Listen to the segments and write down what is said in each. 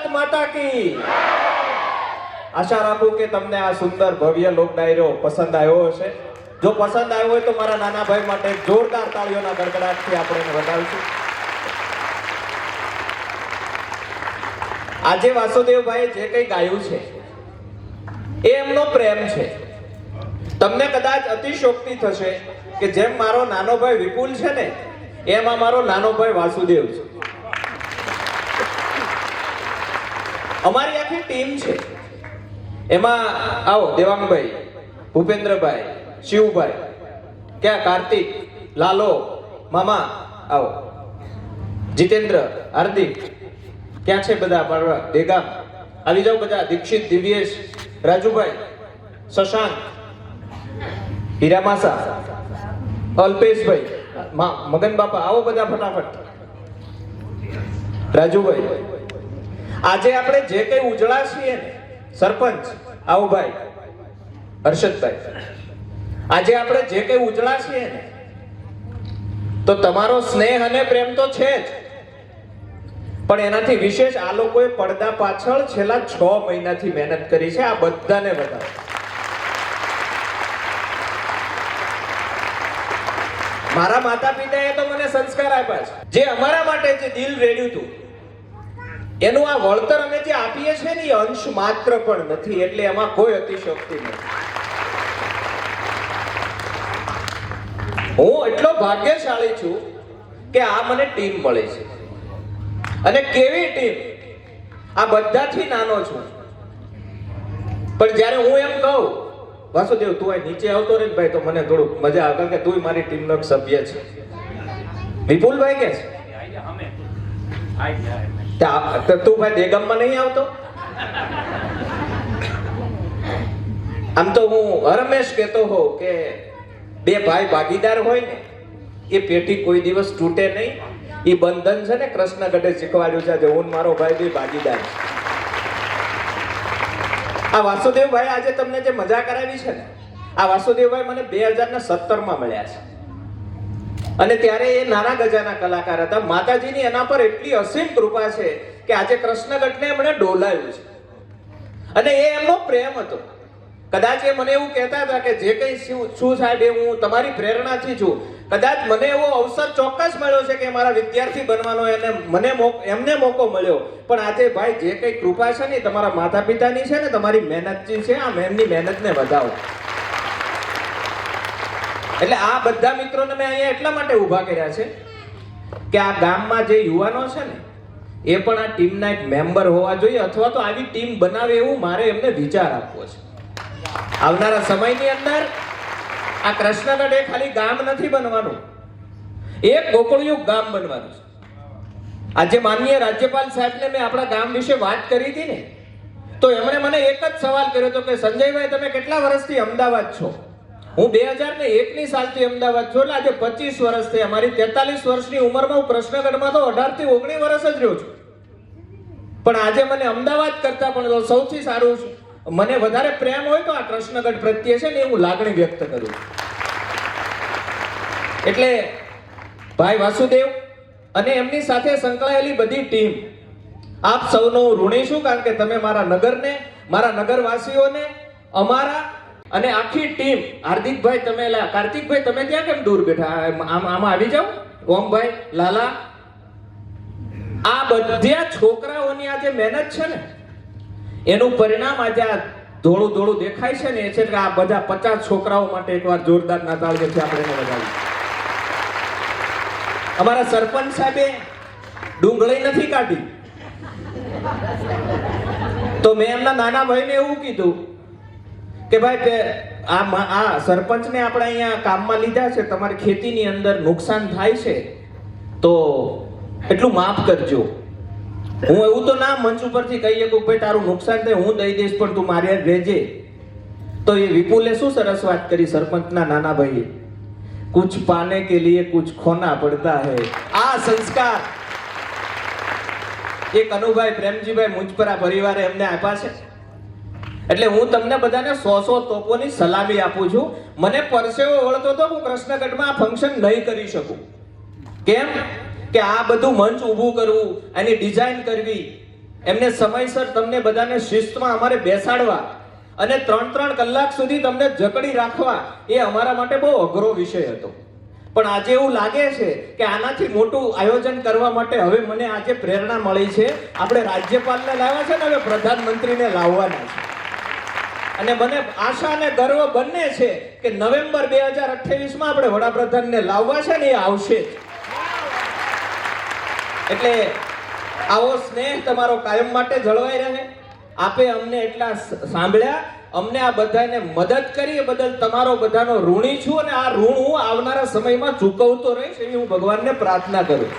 ભારત માતા કી. આશા રાખું કે તમને આ સુંદર ભવ્ય લોક ડાયરો પસંદ આવ્યો હશે. જો પસંદ આવ્યો હોય તો મારા નાના ભાઈ માટે જોરદાર તાળીઓના ગડગડાટથી આપણે એને આજે વાસુદેવભાઈ જે કંઈ ગાયું છે, એ એમનો પ્રેમ છે. તમને કદાચ અતિશોક્તિ થશે કે જેમ મારો નાનો ભાઈ વિપુલ છે ને, એમ મારો નાનો ભાઈ વાસુદેવ છે. અમારી આખી ટીમ છે. એમાં, આવો, દેવાંગભાઈ, ભૂપેન્દ્રભાઈ, શિવભાઈ, ક્યાં કાર્તિક, લાલો, મામા, આવો. જીતેન્દ્ર, હાર્દિક, ક્યાં છે બધા મારા દેગામ આવી જાઓ બધા, દીક્ષિત, દિવ્યેશ, રાજુભાઈ, શશાંક, હીરામાસા, અલ્પેશભાઈ મગન બાપા, આવો બધા ફટાફટ. રાજુભાઈ આજે આપણે જે કંઈ ઉજળા છીએ સરપંચ, આવો ભાઈ, હર્ષદભાઈ, આજે આપણે જે કંઈ ઉજળા છીએ તો તમારો સ્નેહ અને પ્રેમ તો છે જ. પણ એનાથી વિશેષ આ લોકોએ પડદા પાછળ છેલ્લા છ મહિનાથી મહેનત કરી છે, આ બધાને બધા મારા માતા પિતાએ તો મને સંસ્કાર આપ્યા છે. જે અમારા માટે જે દિલ રેડ્યું હતું એનું આ વળતર અમે જે આપીએ છીએ ને, એ અંશ માત્ર પણ નથી, એટલે એમાં કોઈ અતિશક્તિ નથી. હું એટલો ભાગ્યશાળી છું કે આ મને ટીમ મળે છે. અને કેવી ટીમ? આ બધાથી નાનો છું. પણ જ્યારે હું એમ કહું, વાસુદેવ, તું આ નીચે આવતો રે ભાઈ, તો મને થોડુંક મજા આવે કે તું મારી ટીમનો સભ્ય છે. વિપુલભાઈ કે છે? તે ભાઈ દેગમમાં નહીં આવતો? આમ તો હું હરમેશ કહેતો હોઉં કે બે ભાઈ ભાગીદાર હોય ને, એ પેટી કોઈ દિવસ તૂટે નહીં. એ બંધન છે ને, કૃષ્ણ ગઢે શીખવાડ્યું છે આજે હું મારો ભાઈ બી ભાગીદાર આ વાસુદેવભાઈ આજે તમને જે મજા કરાવી છે ને, આ વાસુદેવભાઈ મને બે હજાર ને સત્તરમાં મળ્યા છે. અને ત્યારે એ નાના ગજાના કલાકાર હતા. માતાજીની એના પર એટલી અસીમ કૃપા છે કે આજે કૃષ્ણગઢને એમણે ડોલાયું છે. અને એ એમનો પ્રેમ હતો. કદાચ એ મને એવું કહેતા હતા કે જે કંઈ શું સાહેબ, એ હું તમારી પ્રેરણાથી છું. કદાચ મને એવો અવસર ચોક્કસ મળ્યો છે કે મારા વિદ્યાર્થી બનવાનો એને મને એમને મોકો મળ્યો. પણ આજે ભાઈ, જે કંઈ કૃપા છે ને તમારા માતા પિતાની છે ને તમારી મહેનતની છે આ એમની મહેનતને વધાવો. એટલે આ બધા મિત્રોને મેં અહીંયા એટલા માટે ઊભા કર્યા છે કે આ ગામમાં જે યુવાનો છે ને, એ પણ આ ટીમના એક મેમ્બર હોવા જોઈએ અથવા તો આવી ટીમ બનાવે એવું મારે એમને વિચાર આપવો છે. આવનારા સમયની અંદર આ કૃષ્ણગઢ એ ખાલી ગામ નથી બનવાનું એક ગોકળિયું ગામ બનવાનું છે. આજે માનનીય રાજ્યપાલ સાહેબને મેં આપણા ગામ વિશે વાત કરી હતી ને, તો એમણે મને એક જ સવાલ કર્યો હતો કે સંજયભાઈ, તમે કેટલા વર્ષથી અમદાવાદ છો? હું બે હજાર ને એક ની સાલથી અમદાવાદ છું, એટલે આજે પચીસ વર્ષ થઈ અમારી તેતાલીસ વર્ષની ઉંમરમાં હું પ્રશ્નગઢમાં તો અઢારથી ઓગણીસ વર્ષ જ રહ્યો છું. પણ આજે મને અમદાવાદ કરતા પણ સૌથી સારું મને વધારે પ્રેમ હોય તો આ કૃષ્ણગઢ પ્રત્યે છે ને હું લાગણી વ્યક્ત કરું એટલે ભાઈ વાસુદેવ અને એમની સાથે સંકળાયેલી બધી ટીમ, આપ સૌનો ઋણી છું કારણ કે તમે મારા નગરને, મારા નગરવાસીઓને, અમારા અને આખી ટીમ હાર્દિકભાઈ, તમે કાર્તિકભાઈ, તમે ત્યાં કેમ દૂર બેઠા? આમ, આમાં આવી જાઓ? ઓમભાઈ, લાલા, આ બધા છોકરાઓની આ જે મહેનત છે ને, એનું પરિણામ આજે આ ધોળું ધોળું દેખાય છે ને, એ છે કે આ બધા પચાસ છોકરાઓ માટે એકવાર જોરદાર ના તાળીઓથી આપણે વધાવીએ અમારા સરપંચ સાહેબે ડુંગળી નથી કાઢી. તો મેં એમના નાના ભાઈને એવું કીધું કે ભાઈ તે આ આ સરપંચને આપણે અહીંયા કામમાં લીધા છે, તમારી ખેતીની અંદર નુકસાન થાય છે, તો એટલું માફ કરજો. હું એવું તો ના મંચ ઉપરથી કહીએ કે ભાઈ તારું નુકસાન થાય, હું દઈ દઈશ, પણ તું મારી રહેજે. તો એ વિપુલે શું સરસ વાત કરી સરપંચના નાના ભાઈએ કુછ પાને કે લીએ કુછ ખોના પડતા હે. આ સંસ્કાર એક અનુભાઈ પ્રેમજીભાઈ મુંજપરા પરિવારે એમને આપ્યા છે. એટલે હું તમને બધાને સો સો તોપોની સલામી આપું છું. મને પરસેવો વળતો તો હું કૃષ્ણગઢમાં આ ફંક્શન નહીં કરી શકું. કેમ? કે આ બધું મંચ ઊભું કરવું, એની ડિઝાઇન કરવી, એમને સમયસર તમને બધાને શિસ્તમાં અમારે બેસાડવા અને ત્રણ ત્રણ કલાક સુધી તમને જકડી રાખવા, એ અમારા માટે બહુ અઘરો વિષય હતો. પણ આજે એવું લાગે છે કે આનાથી મોટું આયોજન કરવા માટે હવે મને આજે પ્રેરણા મળી છે. આપણે રાજ્યપાલને લાવ્યા છે ને હવે પ્રધાનમંત્રીને લાવવાના છે. અને મને આશા અને ગર્વ બંને છે કે નવેમ્બર બે હજાર અઠ્યાવીસમાં આપણે વડાપ્રધાનને લાવવા છે ને એ આવશે. એટલે આવો સ્નેહ તમારો કાયમ માટે જળવાઈ રહે. આપે અમને એટલા સાંભળ્યા. અમને આ બધાને મદદ કરી. એ બદલ તમારો બધાનો ઋણી છું અને આ ઋણ હું આવનારા સમયમાં ચૂકવતો રહીશ એવી હું ભગવાનને પ્રાર્થના કરું.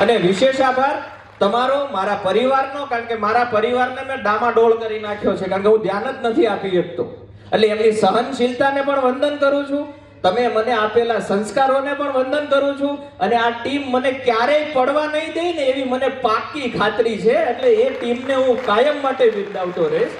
અને વિશેષ આભાર. તમારો, મારા પરિવારનો, કારણ કે મારા પરિવારને મેં ડામાડોળ કરી નાખ્યો છે, કારણ કે હું ધ્યાન જ નથી આપી શકતો. એટલે એમની સહનશીલતાને પણ વંદન કરું છું, તમે મને આપેલા સંસ્કારોને પણ વંદન કરું છું, અને આ ટીમ મને ક્યારેય પડવા નહીં દે ને એવી મને પાકી ખાતરી છે, એટલે એ ટીમને હું કાયમ માટે બિરદાવતો રહીશ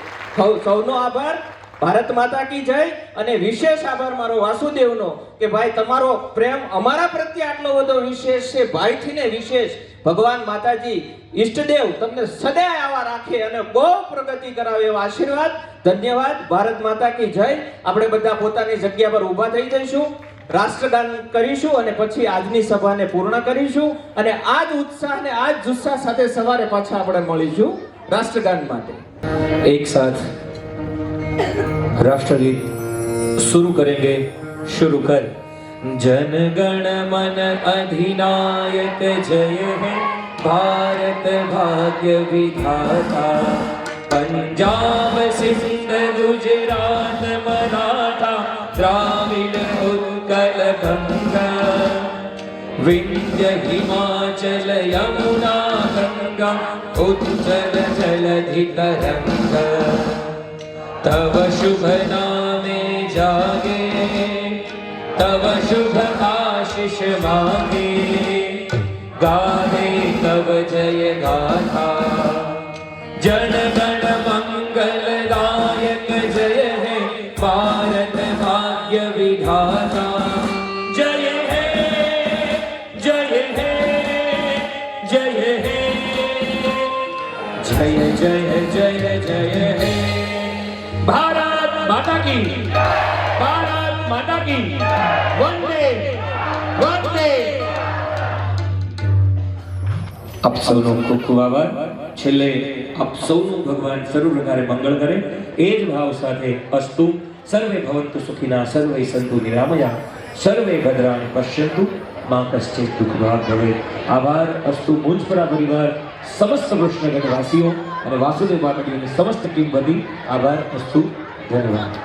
સૌનો આભાર. ભારત માતા કી જય. અને વિશેષ આભાર મારો વાસુદેવનો, કે ભાઈ તમારો પ્રેમ અમારા પ્રત્યે આટલો બધો વિશેષ છે, ભાઈથી ને વિશેષ. ભગવાન માતાજી, ઈષ્ટદેવ તમને સદાય આવા રાખે અને બહુ પ્રગતિ કરાવે એવા આશીર્વાદ. ધન્યવાદ. ભારત માતા કી જય. આપણે બધા પોતાની જગ્યા પર ઊભા થઈ જઈશું. રાષ્ટ્રગાન કરીશું અને પછી આજની સભાને પૂર્ણ કરીશું. અને આ જ ઉત્સાહ ને આ જ જુસ્સા સાથે સવારે પાછા આપણે મળીશું રાષ્ટ્રગાન માટે. એક સાથ રાષ્ટ્રગીત શરૂ કરેંગે, શરૂ કર. जन गण मन अधिनायक जय है भारत भाग्य विधाता पंजाब सिंध गुजरात मराठा द्राविड उत्कल गंगा विंध्य हिमाचल यमुना गंगा उज्जल जलधि तरंग तव शुभ नामे जागे तव शुभ आशीष मांगे गाहे तव जय गाथा जन गण मंगल दायक जय है भारत भाग्य विधाता जय है जय है जय है जय जय जय जय है भारत माता की भारत माता की આપ સૌનો ખૂબ ખૂબ આભાર. છેલ્લે આપ સૌનું ભગવાન સર્વ પ્રકારે મંગળ કરે. એ જ ભાવ સાથે અસ્તુ. સર્વે ભવંતુ સુખિના, સર્વે સંતુ નિરામયા, સર્વે ભદ્રાણી પશ્યંતુ. માં કશ્ચિત દુઃખ ભાગ ભવે. આભાર, અસ્તુ મુંજપરા પરિવાર, સમસ્ત કૃષ્ણગઢ વાસીઓ અને વાસુદેવ બાટડીઓની સમસ્ત ટીમ બધી આભાર, અસ્તુ, ધન્યવાદ.